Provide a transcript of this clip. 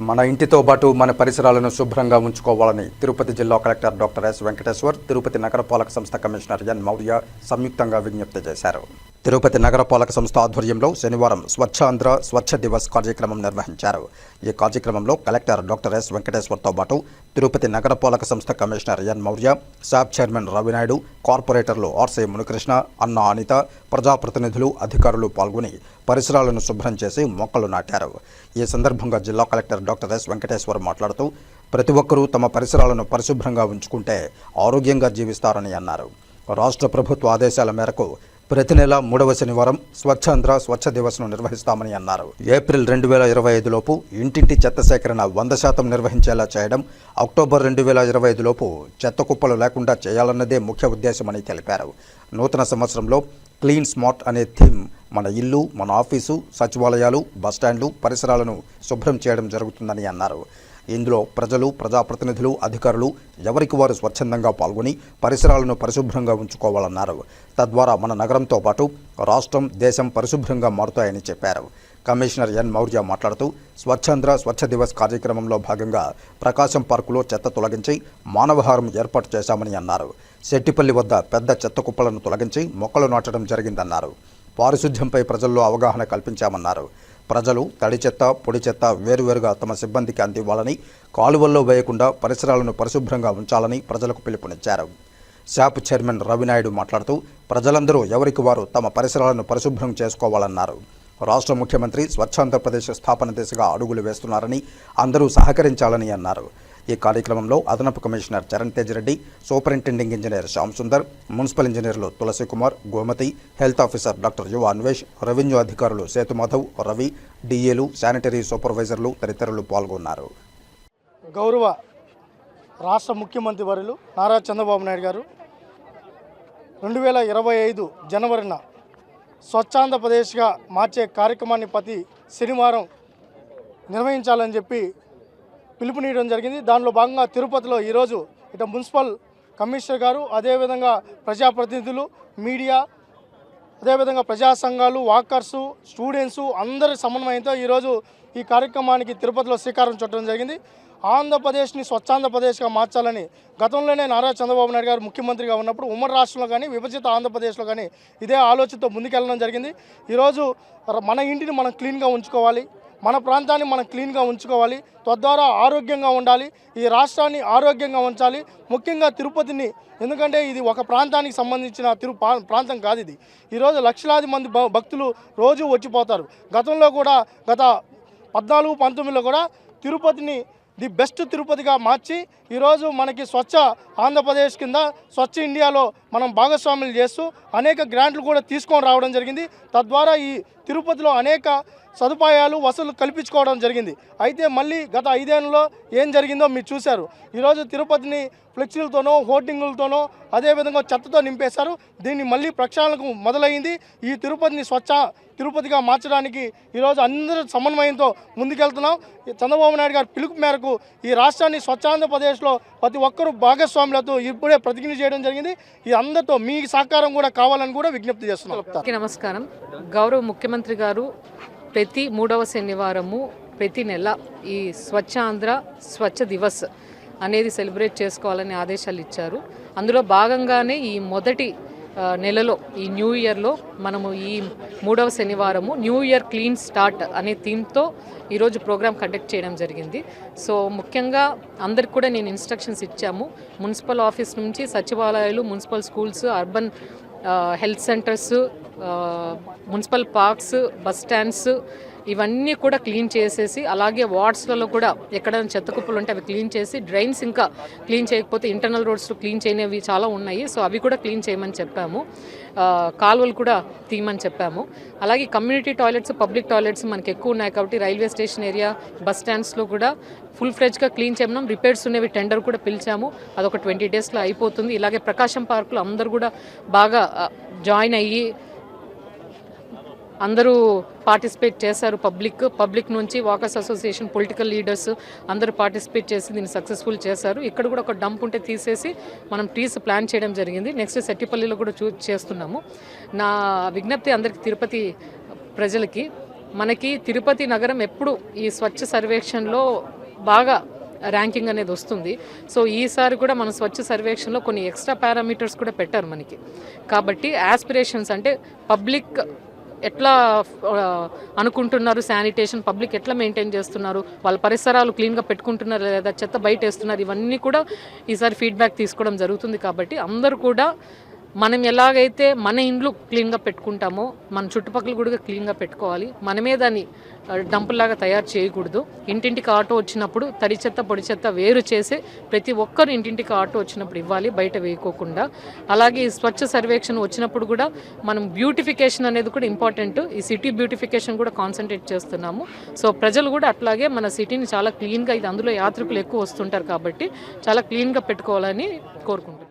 మన ఇంటితో పాటు మన పరిసరాలను శుభ్రంగా ఉంచుకోవాలని తిరుపతి జిల్లా collector doctor S Venkateshwar Tirupati నగరపాలక సంస్థ కమిషనర్ ఎన్ మౌర్య సంయుక్తంగా విజ్ఞప్తి చేశారు. తిరుపతి నగరపాలక సంస్థ ఆధ్వర్యంలో శనివారం స్వచ్ఛాంధ్ర స్వచ్ఛ దివస్ కార్యక్రమం నిర్వహించారు. ఈ కార్యక్రమంలో కలెక్టర్ డాక్టర్ ఎస్ వెంకటేశ్వర్తో పాటు తిరుపతి నగరపాలక సంస్థ commissioner N Mourya SAAP chairman Ravinaidu కార్పొరేటర్లు ఆర్సీ మునికృష్ణ అన్న అనిత ప్రజాప్రతినిధులు అధికారులు పాల్గొని పరిసరాలను శుభ్రం చేసి మొక్కలు నాటారు. ఈ సందర్భంగా జిల్లా కలెక్టర్ డాక్టర్ ఎస్ వెంకటేశ్వర్ మాట్లాడుతూ ప్రతి ఒక్కరూ తమ పరిసరాలను పరిశుభ్రంగా ఉంచుకుంటే ఆరోగ్యంగా జీవిస్తారని అన్నారు. రాష్ట్ర ప్రభుత్వ ఆదేశాల మేరకు ప్రతి నెల మూడవ శనివారం స్వచ్ఛాంధ్ర స్వచ్ఛ దివస్ను నిర్వహిస్తామని అన్నారు. ఏప్రిల్ రెండు వేల ఇరవై ఐదులోపు ఇంటింటి చెత్త సేకరణ వంద శాతం నిర్వహించేలా చేయడం అక్టోబర్ రెండు వేల ఇరవై ఐదులోపు చెత్త కుప్పలు లేకుండా చేయాలన్నదే ముఖ్య ఉద్దేశమని తెలిపారు. నూతన సంవత్సరంలో క్లీన్ స్మార్ట్ అనే థీమ్ మన ఇల్లు మన ఆఫీసు సచివాలయాలు బస్టాండ్లు పరిసరాలను శుభ్రం చేయడం జరుగుతుందని అన్నారు. ఇందులో ప్రజలు ప్రజాప్రతినిధులు అధికారులు ఎవరికి వారు స్వచ్ఛందంగా పాల్గొని పరిసరాలను పరిశుభ్రంగా ఉంచుకోవాలన్నారు. తద్వారా మన నగరంతో పాటు రాష్ట్రం దేశం పరిశుభ్రంగా మారుతాయని చెప్పారు. Commissioner N. మౌర్య మాట్లాడుతూ స్వచ్ఛంద్ర స్వచ్ఛ దివస్ కార్యక్రమంలో భాగంగా ప్రకాశం పార్కులో చెత్త తొలగించి మానవహారం ఏర్పాటు చేశామని అన్నారు. శెట్టిపల్లి వద్ద పెద్ద చెత్త కుప్పలను తొలగించి మొక్కలు నాటడం జరిగిందన్నారు. పారిశుధ్యంపై ప్రజల్లో అవగాహన కల్పించామన్నారు. ప్రజలు తడి చెత్త పొడి చెత్త వేరువేరుగా తమ సిబ్బందికి అందివ్వాలని కాలువల్లో వేయకుండా పరిసరాలను పరిశుభ్రంగా ఉంచాలని ప్రజలకు పిలుపునిచ్చారు. శాప్ చైర్మన్ రవినాయుడు మాట్లాడుతూ ప్రజలందరూ ఎవరికి వారు తమ పరిసరాలను పరిశుభ్రం చేసుకోవాలన్నారు. రాష్ట్ర ముఖ్యమంత్రి స్వచ్ఛాంధ్రప్రదేశ్ స్థాపన దిశగా అడుగులు వేస్తున్నారని అందరూ సహకరించాలని అన్నారు. ఈ కార్యక్రమంలో అదనపు commissioner Charan Tej Reddy superintending engineer Shyam Sundar municipal ఇంజనీర్లు Tulasi Kumar Gomathi health officer doctor Yuva Anvesh revenue అధికారులు సేతుమాధవ్ రవి డిఏలు శానిటరీ సూపర్వైజర్లు తదితరులు పాల్గొన్నారు. గౌరవ రాష్ట్ర ముఖ్యమంత్రి వర్యులు నారా చంద్రబాబు నాయుడు గారు రెండు వేల ఇరవై ఐదు జనవరిన స్వచ్ఛాంధ్రప్రదేశ్గా మార్చే కార్యక్రమాన్ని ప్రతి శనివారం నిర్వహించాలని చెప్పి పిలుపునీయడం జరిగింది. దానిలో భాగంగా తిరుపతిలో ఈరోజు ఇటు మున్సిపల్ కమిషనర్ గారు అదేవిధంగా ప్రజాప్రతినిధులు మీడియా అదేవిధంగా ప్రజా సంఘాలు వాకర్సు స్టూడెంట్స్ అందరి సమన్వయంతో ఈరోజు ఈ కార్యక్రమానికి తిరుపతిలో శ్రీకారం చుట్టడం జరిగింది. ఆంధ్రప్రదేశ్ని స్వచ్ఛాంధ్రప్రదేశ్గా మార్చాలని గతంలోనే నారా చంద్రబాబు నాయుడు గారు ముఖ్యమంత్రిగా ఉన్నప్పుడు ఉమ్మడి రాష్ట్రంలో కానీ విభజిత ఆంధ్రప్రదేశ్లో కానీ ఇదే ఆలోచనతో ముందుకెళ్ళడం జరిగింది. ఈరోజు మన ఇంటిని మనం క్లీన్గా ఉంచుకోవాలి. మన ప్రాంతాన్ని మనం క్లీన్గా ఉంచుకోవాలి తద్వారా ఆరోగ్యంగా ఉండాలి ఈ రాష్ట్రాన్ని ఆరోగ్యంగా ఉంచాలి ముఖ్యంగా తిరుపతిని. ఎందుకంటే ఇది ఒక ప్రాంతానికి సంబంధించిన తిరు ప్రాంతం కాదు ఇది. ఈరోజు లక్షలాది మంది భ- భక్తులు రోజు వచ్చిపోతారు. గతంలో కూడా గత పద్నాలుగు పంతొమ్మిదిలో కూడా తిరుపతిని ది బెస్ట్ తిరుపతిగా మార్చి ఈరోజు మనకి స్వచ్ఛ ఆంధ్రప్రదేశ్ కింద స్వచ్ఛ ఇండియాలో మనం భాగస్వాములు చేస్తూ అనేక గ్రాంట్లు కూడా తీసుకొని రావడం జరిగింది. తద్వారా ఈ తిరుపతిలో అనేక సదుపాయాలు వసూలు కల్పించుకోవడం జరిగింది. అయితే మళ్ళీ గత ఐదేళ్ళలో ఏం జరిగిందో మీరు చూశారు. ఈరోజు తిరుపతిని ఫ్లెక్సీలతోనో హోర్డింగులతోనో అదేవిధంగా చెత్తతో నింపేశారు. దీన్ని మళ్ళీ ప్రక్షాళనకు మొదలైంది. ఈ తిరుపతిని స్వచ్ఛ తిరుపతిగా మార్చడానికి ఈరోజు అందరూ సమన్వయంతో ముందుకెళ్తున్నాం. చంద్రబాబు నాయుడు గారి పిలుపు మేరకు ఈ రాష్ట్రాన్ని స్వచ్ఛాంధ్రప్రదేశ్లో ప్రతి ఒక్కరూ భాగస్వాములతో ఇప్పుడే ప్రతిజ్ఞ చేయడం జరిగింది. ఈ అందరితో మీ సహకారం కూడా కావాలని కూడా విజ్ఞప్తి చేస్తున్నాం. నమస్కారం. గౌరవ ముఖ్యమంత్రి గారు ప్రతి మూడవ శనివారము ప్రతి నెల ఈ స్వచ్ఛ ఆంధ్ర స్వచ్ఛ దివస్ అనేది సెలబ్రేట్ చేసుకోవాలని ఆదేశాలు ఇచ్చారు. అందులో భాగంగానే ఈ మొదటి నెలలో ఈ న్యూ ఇయర్లో మనము ఈ మూడవ శనివారము న్యూ ఇయర్ క్లీన్ స్టార్ట్ అనే థీమ్తో ఈరోజు ప్రోగ్రామ్ కండక్ట్ చేయడం జరిగింది. సో ముఖ్యంగా అందరికి కూడా నేను ఇన్స్ట్రక్షన్స్ ఇచ్చాము. మున్సిపల్ ఆఫీస్ నుంచి సచివాలయాలు municipal schools urban health centres municipal parks bus stands ఇవన్నీ కూడా క్లీన్ చేసేసి అలాగే వార్డ్స్లలో కూడా ఎక్కడైనా చెత్త కుప్పలు ఉంటే అవి క్లీన్ చేసి డ్రైన్స్ ఇంకా క్లీన్ చేయకపోతే ఇంటర్నల్ రోడ్స్ క్లీన్ చేయనివి చాలా ఉన్నాయి. సో అవి కూడా క్లీన్ చేయమని చెప్పాము. కాలువలు కూడా తీయమని చెప్పాము. అలాగే కమ్యూనిటీ టాయిలెట్స్ పబ్లిక్ టాయిలెట్స్ మనకి ఎక్కువ ఉన్నాయి కాబట్టి రైల్వే స్టేషన్ ఏరియా బస్ స్టాండ్స్లో కూడా ఫుల్ ఫ్రెజ్గా క్లీన్ చేయమన్నాం. రిపేర్స్ ఉన్నవి టెండర్ కూడా పిలిచాము. అదొక ట్వంటీ డేస్లో అయిపోతుంది. ఇలాగే ప్రకాశం పార్కులో అందరూ కూడా బాగా జాయిన్ అయ్యి అందరూ పార్టిసిపేట్ చేశారు పబ్లిక్ పబ్లిక్ నుంచి వాకర్స్ అసోసియేషన్ పొలిటికల్ లీడర్స్ అందరూ పార్టిసిపేట్ చేసి దీన్ని సక్సెస్ఫుల్ చేశారు. ఇక్కడ కూడా ఒక డంప్ ఉంటే తీసేసి మనం ట్రీస్ ప్లాన్ చేయడం జరిగింది. నెక్స్ట్ సెట్టిపల్లిలో కూడా చూ చేస్తున్నాము. నా విజ్ఞప్తి అందరికీ తిరుపతి ప్రజలకి మనకి తిరుపతి నగరం ఎప్పుడు ఈ స్వచ్ఛ సర్వేక్షణలో బాగా ర్యాంకింగ్ అనేది వస్తుంది. సో ఈసారి కూడా మన స్వచ్ఛ సర్వేక్షణలో కొన్ని ఎక్స్ట్రా పారామీటర్స్ కూడా పెట్టారు మనకి. కాబట్టి యాస్పిరేషన్స్ అంటే పబ్లిక్ ఎట్లా అనుకుంటున్నారు? శానిటేషన్ పబ్లిక్ ఎట్లా మెయింటైన్ చేస్తున్నారు? వాళ్ళ పరిసరాలు క్లీన్గా పెట్టుకుంటున్నారు లేదా? చెత్త బయట వేస్తున్నారు ఇవన్నీ కూడా ఈసారి ఫీడ్బ్యాక్ తీసుకోవడం జరుగుతుంది కాబట్టి అందరూ కూడా మనం ఎలాగైతే మన ఇండ్లు క్లీన్గా పెట్టుకుంటామో మన చుట్టుపక్కల కూడా క్లీన్గా పెట్టుకోవాలి మనమే దాన్ని డంపుల్లాగా తయారు చేయకూడదు. ఇంటింటికి ఆటో వచ్చినప్పుడు తడి చెత్త పొడి చెత్త వేరు చేసి ప్రతి ఒక్కరు ఇంటింటికి ఆటో వచ్చినప్పుడు ఇవ్వాలి బయట వేయకోకుండా. అలాగే ఈ స్వచ్ఛ సర్వేక్షణ వచ్చినప్పుడు కూడా మనం బ్యూటిఫికేషన్ అనేది కూడా ఇంపార్టెంట్. ఈ సిటీ బ్యూటిఫికేషన్ కూడా కాన్సన్ట్రేట్ చేస్తున్నాము. సో ప్రజలు కూడా అట్లాగే మన సిటీని చాలా క్లీన్గా ఇది అందులో యాత్రికులు ఎక్కువ వస్తుంటారు కాబట్టి చాలా క్లీన్గా పెట్టుకోవాలని కోరుకుంటున్నాం.